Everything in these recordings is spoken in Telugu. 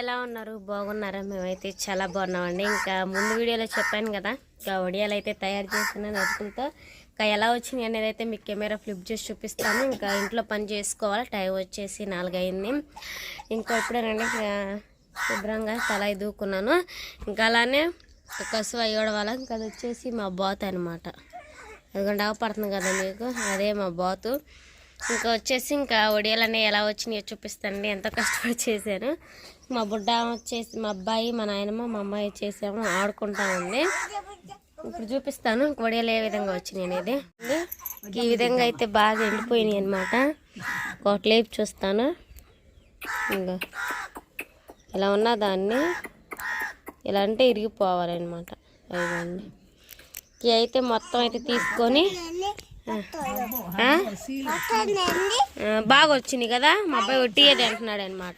ఎలా ఉన్నారు? బాగున్నారా? మేమైతే చాలా బాగున్నామండి. ఇంకా ముందు వీడియోలో చెప్పాను కదా ఇంకా వడియాలు అయితే తయారు చేసిన నటుకులతో ఇంకా ఎలా వచ్చింది అనేది అయితే మీకు కెమెరా ఫ్లిప్ చేసి చూపిస్తాను. ఇంకా ఇంట్లో పని చేసుకోవాలి? టైం వచ్చేసి నాలుగైంది. ఇంకా ఇప్పుడేనండి శుభ్రంగా తల దూకున్నాను ఇంకా అలానే కసువ అయ్యడం వల్ల ఇంకా అది వచ్చేసి మా బాత్ అనమాట అదిగోండి పడుతుంది కదా మీకు? అదే మా బాతు. ఇంకా వచ్చేసి ఇంకా ఒడియాలన్నీ ఎలా వచ్చినాయో చూపిస్తానండి. ఎంతో కష్టపడి చేశాను మా బుడ్డ వచ్చేసి మా అబ్బాయి మా నాయనమ్మ మా అమ్మాయి చేసాము. ఆడుకుంటా ఉంది. ఇప్పుడు చూపిస్తాను ఒడియాలు ఏ విధంగా వచ్చినాయి అనేది. ఈ విధంగా అయితే బాగా ఎండిపోయినాయి అనమాట ఒకటిలేపు చూస్తాను. ఇంకా ఇలా ఉన్న దాన్ని ఇలా అంటే ఇరిగిపోవాలన్నమాట. అదిగోండి ఇవి అయితే మొత్తం అయితే తీసుకొని బాగా వచ్చినాయి కదా మా అబ్బాయి ఒట్టియేది అంటున్నాడు అనమాట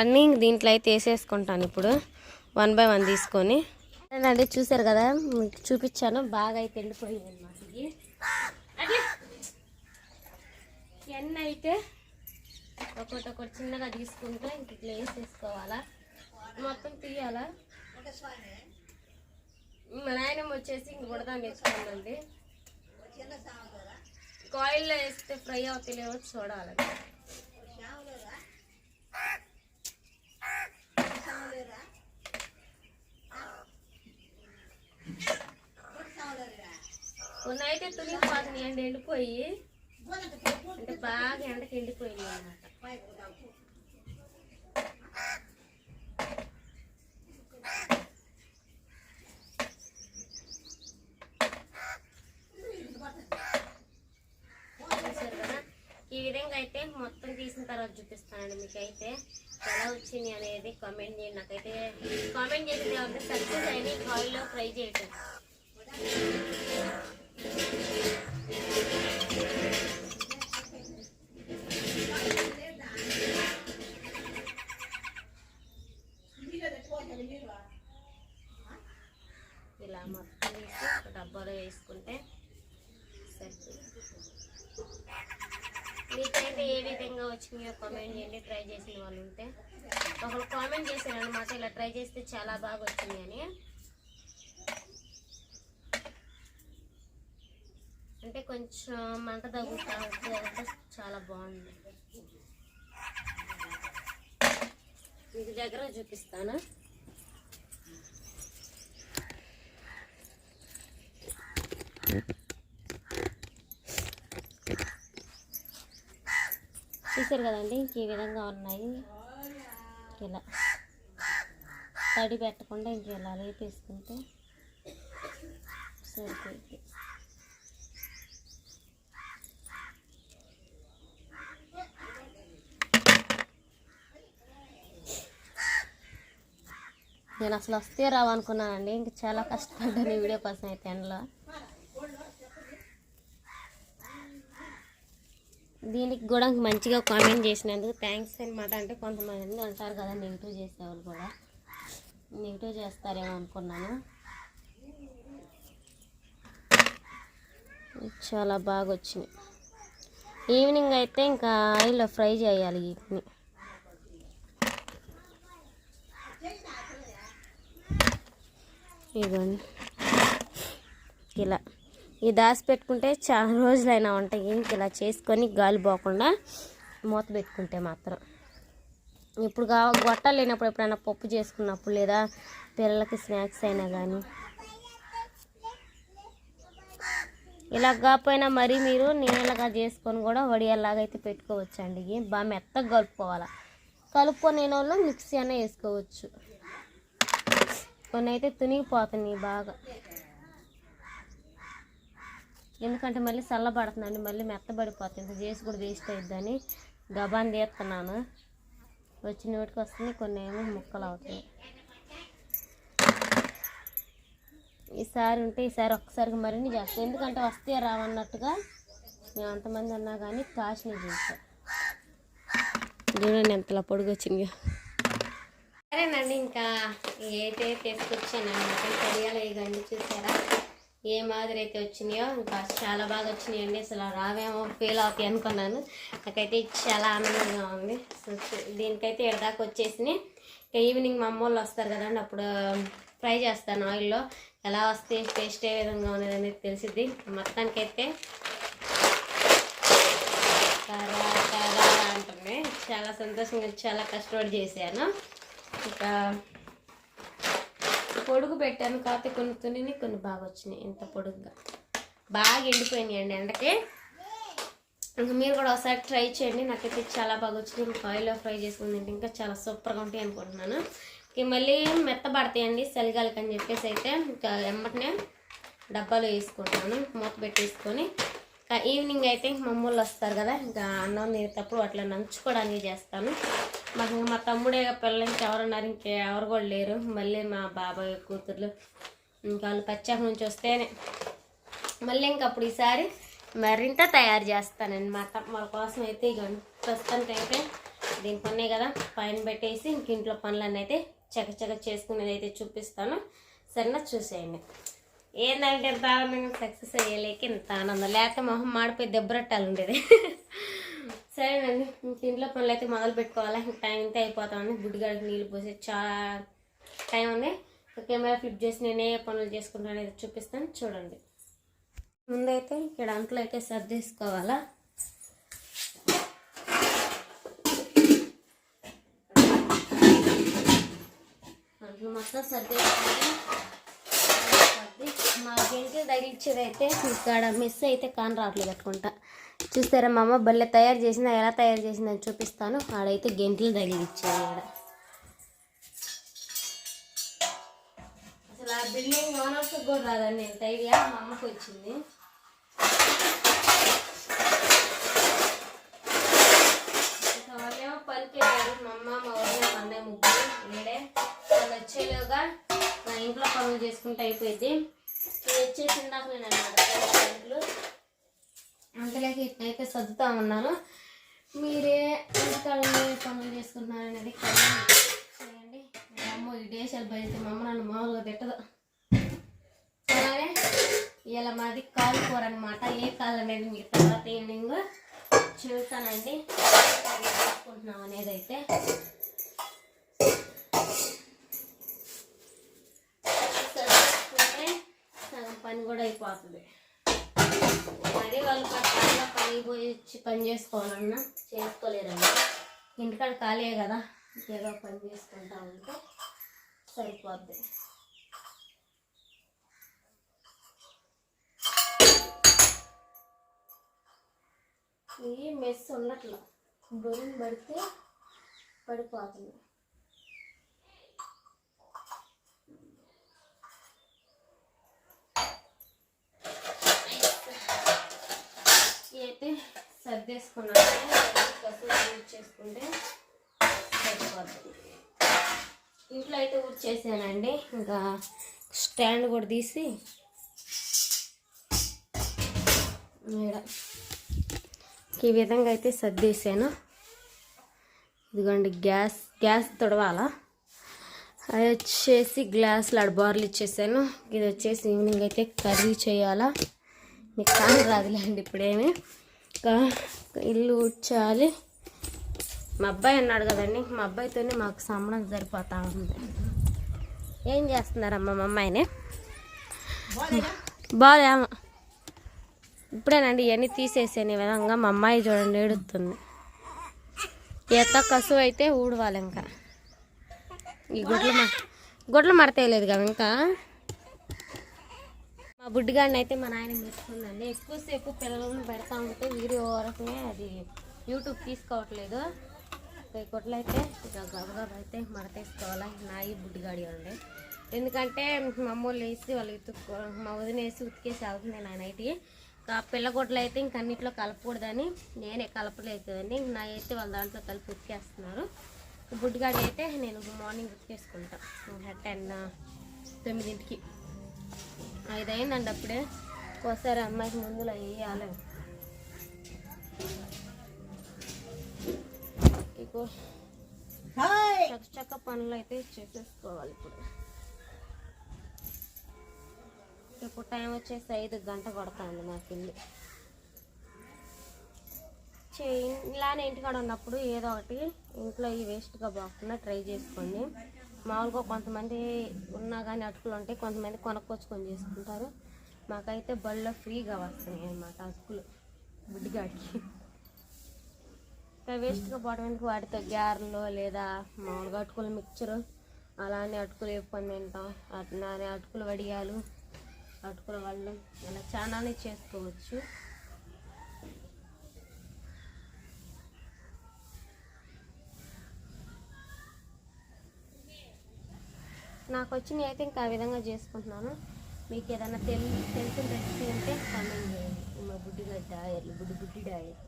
అన్నీ దీంట్లో అయితే వేసేసుకుంటాను ఇప్పుడు వన్ బై వన్ తీసుకొని అంటే చూసారు కదా మీకు చూపించాను బాగా అయితే ఎండిపోయింది అనమాట ఇది. ఇవన్నీ అయితే ఒకటి ఒకటి చిన్నగా తీసుకుంటే ఇంక ఇట్లా వేసేసుకోవాలా మొత్తం తీయాలా మా నాయనమ్మ వచ్చేసి ఇంక ఉడదాం తెచ్చుకోండి కాయిల్లో వేస్తే ఫ్రై అవుతలేవో చూడాలి. కొన్ని అయితే తుని పోతున్నాయండి ఎండిపోయి. అంటే బాగా ఎండకి ఎండిపోయింది అన్నమాట చూసారు కదా ఈ విధంగా అయితే మొత్తం తీసిన తర్వాత చూపిస్తానండి మీకు అయితే ఎలా వచ్చింది అనేది కామెంట్ చేయండి. నాకైతే కామెంట్ చేసింది ఏమంటే సక్సెస్ అయింది ఆయిల్లో ఫ్రై చేయటం. ఇలా మొత్తం తీసి ఒక డబ్బాలో వేసుకుంటే సరిపోతుంది. మీకైతే ఏ విధంగా వచ్చినాయో కామెంట్ చేయండి. ట్రై చేసిన వాళ్ళు ఉంటే ఒకరు కామెంట్ చేశారు అనమాట ఇలా ట్రై చేస్తే చాలా బాగా వచ్చింది అని. అంటే కొంచెం మంట తగ్గుతా చాలా బాగుంది. మీకు దగ్గర చూపిస్తాను? చూసారు కదండి ఇంక ఈ విధంగా ఉన్నాయి. ఇలా తడి పెట్టకుండా ఇంక ఇలా లేపేసుకుంటే సరిపోయింది నేను అసలు వస్తే రావనుకున్నానండి ఇంక చాలా కష్టపడ్డాను ఈ వీడియో కోసం అయితే ఎండలో. దీనికి కూడా మంచిగా కామెంట్ చేసినందుకు థ్యాంక్స్ అనమాట అంటే కొంతమంది అంటారు కదా నెగిటివ్ చేసేవాళ్ళు కూడా. నెగిటివ్ చేస్తారేమో అనుకున్నాను. చాలా బాగా వచ్చినాయి ఈవినింగ్ అయితే ఇంకా ఆయిల్లో ఫ్రై చేయాలి వీటిని. ఇదిగోండి. ఇలా. ఈ దాసి పెట్టుకుంటే చాలా రోజులైనా ఉంటాయి. ఇంక ఇలా చేసుకొని గాలి పోకుండా మూత పెట్టుకుంటే మాత్రం. ఇప్పుడు కా గొట్టాలు లేనప్పుడు ఎప్పుడైనా పప్పు చేసుకున్నప్పుడు లేదా పిల్లలకి స్నాక్స్ అయినా కానీ ఇలా కాకపోయినా మరి మీరు నీళ్ళగా చేసుకొని కూడా వడియల్లాగా అయితే పెట్టుకోవచ్చు అండి బాగా మెత్తగా కలుపుకోవాలి. కలుపుకొని వాళ్ళు మిక్సీ అయినా వేసుకోవచ్చు. కొన్ని అయితే తునిగిపోతున్నాయి బాగా. ఎందుకంటే మళ్ళీ చల్లబడుతుందండి మళ్ళీ మెత్తబడిపోతుంది. చేసి కూడా వేస్ట్ అయిద్దని గబాన్ తీస్తున్నాను. వచ్చిన నోటికి వస్తుంది కొన్ని ఏమో ముక్కలు అవుతాయి. ఈసారి ఉంటే ఈసారి ఒక్కసారికి మరిన్ని చేస్తాను ఎందుకంటే వస్తే రావన్నట్టుగా మేము అంతమంది ఉన్నా కానీ కాశీని చేస్తాం చూడండి ఎంతలా పొడుగు వచ్చింది సరేనండి ఇంకా ఏదైతే తీసుకొచ్చాను అనమాట కడియాలు వేయగండి చూసారా? ఏ మాదిరి అయితే వచ్చినాయో ఇంకా చాలా బాగా వచ్చినాయండి. అసలు రావేమో ఫీల్ అవుతాయి అనుకున్నాను. నాకైతే చాలా ఆనందంగా ఉంది. దీనికైతే ఎడదాకా వచ్చేసినాయి. ఇంకా ఈవినింగ్ మా అమ్మ వాళ్ళు వస్తారు కదండి అప్పుడు um, ఫ్రై చేస్తాను ఆయిల్లో ఎలా వస్తే టేస్ట్ ఏ విధంగా ఉన్నది అనేది తెలిసిద్ది. మొత్తానికైతే తరా తరా అంటుంది. చాలా సంతోషంగా చాలా కష్టపడి చేశాను. ఇంకా పొడుగు పెట్టాను కాకపోతే కొన్ని తునిని కొన్ని బాగా వచ్చినాయి. ఇంత పొడుగుగా. బాగా ఎండిపోయినాయి అండి ఎండకి. ఇంకా మీరు కూడా ఒకసారి ట్రై చేయండి. నాకైతే చాలా బాగా వచ్చింది ఇంకా ఆయిల్లో ఫ్రై చేసుకుని తింటే ఇంకా చాలా సూపర్గా ఉంటాయి అనుకుంటున్నాను. ఇంక మళ్ళీ మెత్తబడతాయండి చలిగాలికి అని చెప్పేసి అయితే ఇంకా ఎమ్మటనే డబ్బాలో వేసుకుంటాను మూత పెట్టేసుకొని. ఈవినింగ్ అయితే మా మమ్మల్ని వస్తారు కదా. ఇంకా అన్నం తినేటప్పుడు అట్లా నంచుకోవడానికి చేస్తాను. మాకు మా తమ్ముడే పిల్లలు ఇంకెవరున్నారు ఇంకెవరు కూడా లేరు. మళ్ళీ మా బాబాయ్ కూతుర్లు ఇంకా వాళ్ళు పచ్చాక నుంచి వస్తేనే. మళ్ళీ ఇంక అప్పుడు ఈసారి మరింత తయారు చేస్తానన్నమాట. వాళ్ళ కోసం అయితే ఇక ప్రస్తుతానికి అయితే దీని పనే కదా పైన పెట్టేసి ఇంక ఇంట్లో పనులన్నీ అయితే చకచక చేసుకునేది అయితే చూపిస్తాను. సరేనా? చూసేయండి. ఏంటంటే బాగా ఆనందంగా సక్సెస్ అయ్యేలేక ఇంత ఆనందం. లేకపోతే మొహం మాడిపోయి దెబ్బరట్టాలి ఉండేది. సరేనండి. ఇంక ఇంట్లో పనులు అయితే మొదలు పెట్టుకోవాలా? ఇంకా టైం అయితే అయిపోతామని గుడ్డిగాడికి నీళ్ళు పోసి చాలా టైం ఉంది కెమెరా ఫ్లిప్ చేసి నేనే పనులు చేసుకుంటాను అనేది చూపిస్తాను. చూడండి. ముందైతే ఇక్కడ అంట్లో అయితే సర్దేసుకోవాలా అంట్లో మొత్తం సర్దేసుకుంటే మా గెంటలు తగిలిచ్చేదైతే ఇక్కడ మిస్ అయితే కాని రావట్లేదు అనుకుంటా. చూస్తారా మా అమ్మ భలే తయారు చేసింది ఎలా తయారు చేసిందని చూపిస్తాను. ఆడైతే గెంట్లు తగిలిచ్చేది ఇక్కడ అసలు ఆ బిల్డింగ్ ఓనర్స్ కూడా రాదండి ఎంత ఐడియా. మా అమ్మకు వచ్చింది. వాళ్ళేమో పనికి మా అమ్మ మా వదిన అన్నయ్య ముగ్గురు లేడే వాళ్ళు వచ్చేలోగా నా ఇంట్లో పనులు చేసుకుంటే అయిపోయింది. ఇది ఇందాక నేను అన్నమాట పనులు అంతలేక ఇట్లయితే సర్దుతా ఉన్నాను మీరే ఇంటికాడ ఏ పనులు చేసుకుంటున్నారు అనేది చేయండి. మా అమ్మ ఈ డేసాలు బయట మా అమ్మ నన్ను మామూలుగా తిట్టదు. అలాగే ఇలా మాది కాలు కూర అనమాట ఏ కాలు అనేది మీకు తర్వాత ఈవినింగ్ చూస్తానండి. చేసుకుంటున్నాం అనేది అయితే సర్దుకుంటే సగం పని కూడా అయిపోతుంది. మరి వాళ్ళు పట్టాల పని పోయి వచ్చి పని చేసుకోవాలన్నా చేసుకోలేరమ్మా. ఇంటికాడ ఖాళీ కదా ఏదో పని చేసుకుంటా ఉంటే సరిపోద్ది. ఈ మెస్ ఉండట్లా బరువు పడితే పడిపోతుంది. అయితే సర్దేసుకున్నాను కసులు యూజ్ సరిపోతుంది ఇంట్లో అయితే ఊడ్చేసానండి. ఇంకా స్టాండ్ కూడా తీసి ఈ విధంగా అయితే సర్దేశాను ఇదిగోండి గ్యాస్ గ్యాస్ తొడవాలా? అది వచ్చేసి గ్లాసులు ఆడ బార్లు ఇచ్చేసాను. ఇది వచ్చేసి ఈవినింగ్ అయితే కర్రీ చేయాలా? మీకు కానీ రాదులేండి ఇప్పుడేమి. ఇంకా ఇల్లు ఊడ్చాలి. మా అబ్బాయి అన్నాడు కదండి మా అబ్బాయితోనే మాకు సంబడం సరిపోతా ఉంది. ఏం చేస్తున్నారమ్మా మా అమ్మాయిని? బాగాలేమో ఇప్పుడేనండి ఇవన్నీ తీసేసాను విధంగా మా అమ్మాయి చూడండి ఏడుతుంది. ఎంత కసువు అయితే ఊడవాలి ఇంకా. ఈ గుడ్లు గుడ్లు మడతేయలేదు కదా ఇంకా. బుడ్డిగాడిని అయితే మా నాయన మెచ్చుకుందండి. ఎక్కువసేపు పిల్లలను పెడతా ఉంటే వీడియో వరకునే అది యూట్యూబ్ తీసుకోవట్లేదు. ఈ గుడ్లు అయితే గబగబ అయితే మడతేసుకోవాలా? నా ఈ బుడ్డిగాడి ఉండే ఎందుకంటే మా అమ్మోళ్ళు వేసి వాళ్ళు ఉతుక్కో మా వదిన వేసి ఉతికేసి అవుతుంది నా నైట్ ఆ పిల్ల అయితే ఇంక అన్నిట్లో కలపకూడదని నేనే కలపలేదు కదండి. నా అయితే వాళ్ళ దాంట్లో కలిపి ఉతికేస్తున్నారు. బుడ్డిగాడి అయితే నేను మార్నింగ్ ఉతికేసుకుంటా. టెన్ తొమ్మిదింటికి. ఐదు అయిందండి అప్పుడే. ఒకసారి అమ్మాయికి ముందులో వేయాలి ఇగో చక్క పనులు అయితే చేసేసుకోవాలి ఇప్పుడు. ఇప్పుడు టైం వచ్చేసి ఐదు గంట కొడుతుంది నాకు ఇల్లు చేయి ఇలానే ఇంటికాడ ఉన్నప్పుడు ఏదో ఒకటి ఇంట్లో ఈ వేస్ట్గా పోకుండా ట్రై చేసుకోండి. మామూలుగా కొంతమంది ఉన్నా కానీ అటుకులు ఉంటాయి కొంతమంది కొనుక్కొచ్చుకొని చేసుకుంటారు. మాకైతే బళ్ళో ఫ్రీగా వస్తున్నాయి అన్నమాట అటుకులు బుడ్డిగాడికి ఇంకా వేస్ట్గా పోవడం ఎందుకు? వాటితో గ్యారెలు లేదా మామూలుగా అటుకులు మిక్చరు అలానే అటుకులు వేపుకొని తింటాం. అట్లానే అటుకులు వడియాలు అటుకుల వాళ్ళు ఇలా చాలానే చేసుకోవచ్చు. నాకు వచ్చినవి అయితే ఇంకా ఆ విధంగా చేసుకుంటున్నాను. మీకు ఏదైనా తెలి తెలిసిన రెసిపీ ఉంటే కామెంట్ చేయండి. మా బుడ్డిగా డాయర్లు బుడ్డి బుడ్డి డాయర్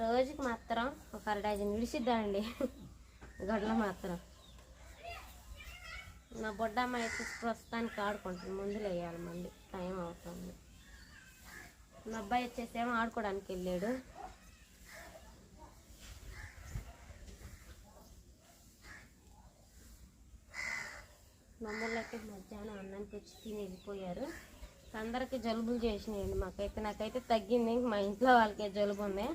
రోజుకి మాత్రం ఒక అర డజన్ విడిసిద్దామండి గొడ్ల మాత్రం. నా బొడ్డమ్మ అయితే ప్రస్తుతానికి ఆడుకుంటుంది. ముందులు వేయాలి మళ్ళీ టైం అవుతుంది. మా అబ్బాయి వచ్చేసేమో ఆడుకోవడానికి వెళ్ళాడు. మమ్మల్ని మధ్యాహ్నం అన్నం తెచ్చి తిని వెళ్ళిపోయారు. అందరికీ జలుబులు చేసినాయండి మాకైతే. నాకైతే తగ్గింది. మా ఇంట్లో వాళ్ళకి జలుబు ఉంది.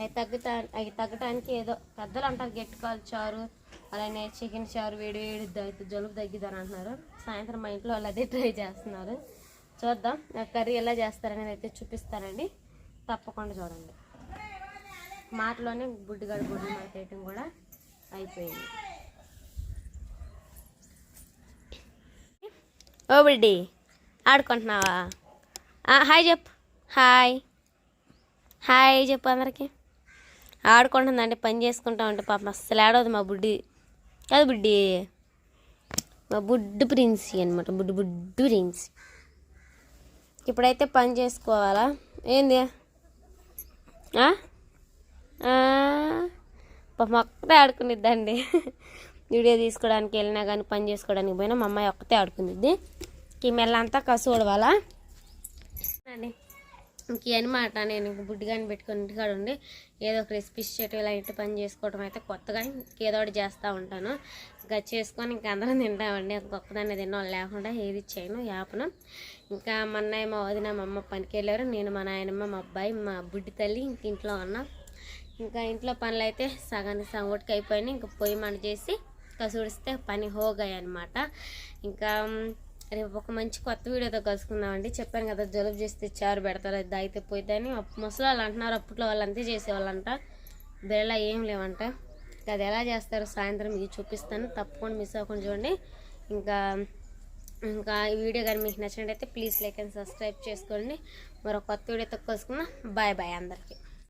అవి తగ్గుతా అవి తగ్గటానికి ఏదో పెద్దలు అంటారు గట్టి కాలు చారు అలానే చికెన్ చారు వేడి వేడి అయితే జలుబు తగ్గిద్దని అంటున్నారు. సాయంత్రం మా ఇంట్లో వాళ్ళు అదే ట్రై చేస్తున్నారు. చూద్దాం ఆ కర్రీ ఎలా చేస్తారనేది అయితే చూపిస్తానండి. తప్పకుండా చూడండి. మాటలోనే బుడ్డిగాడు బుడ్డి మార్కేయటం కూడా అయిపోయింది. ఓ బిడ్డి ఆడుకుంటున్నావా? హాయ్ చెప్పు. హాయ్. హాయ్ చెప్పు అందరికి. ఆడుకుంటుందండి పని చేసుకుంటా ఉంటే పాపం అస్సలు ఆడవదు మా బుడ్డి. కాదు బుడ్డి. మా బుడ్డు ప్రిన్సి అనమాట బుడ్డు బుడ్డు ప్రిన్సి. ఇప్పుడైతే పని చేసుకోవాలా? ఏంది? పాపం ఒక్కటే ఆడుకునిద్దండి. వీడియో తీసుకోవడానికి వెళ్ళినా కానీ పని చేసుకోవడానికి పోయినా మా అమ్మాయి ఒక్కతే ఆడుకుంది ఈ మెల్లంతా కసు ఉడవాలా అండి ఇంక అనమాట నేను ఇంక బుడ్డిగాని పెట్టుకొని ఇంటికాడ ఉండి ఏదో ఒక రెసిపీస్ చేయటం ఇలా ఇంటి పని చేసుకోవడం అయితే కొత్తగా ఏదో ఒకటి చేస్తూ ఉంటాను. ఇంకా చేసుకొని ఇంకా అందరం తింటామండి. గొప్పదాన్ని తిన్నాం లేకుండా ఏది చేయను యాపను. ఇంకా మా అన్నయ్య మా వదిన మా అమ్మ పనికి వెళ్ళారు. నేను మా నాయనమ్మ మా అబ్బాయి మా బుడ్డి తల్లి ఇంక ఇంట్లో ఉన్నాం ఇంకా ఇంట్లో పనులు అయితే సగానికి సగం ఒకటికి అయిపోయినాయి. ఇంకా పొయ్యి మంట చేసి కసుడిస్తే పని హోగాయి అనమాట ఇంకా రేపు ఒక మంచి కొత్త వీడియోతో కలుసుకుందామండి. చెప్పాను కదా జలుబు చేస్తే చారు పెడతారు అది అయితే పోయిద్దని. ముసలి వాళ్ళు అంటున్నారు అప్పట్లో వాళ్ళు అంతే చేసేవాళ్ళంట. బిళ్ళ ఏం లేవంట. ఇంకా అది ఎలా చేస్తారో సాయంత్రం ఇది చూపిస్తాను. తప్పకుండా మిస్ అవ్వకుండా చూడండి. ఇంకా ఇంకా ఈ వీడియో కానీ మీకు నచ్చినట్టయితే ప్లీజ్ లైక్ అండ్ సబ్స్క్రైబ్ చేసుకోండి. మరో కొత్త వీడియోతో కలుసుకుందాం. బాయ్ బాయ్ అందరికీ.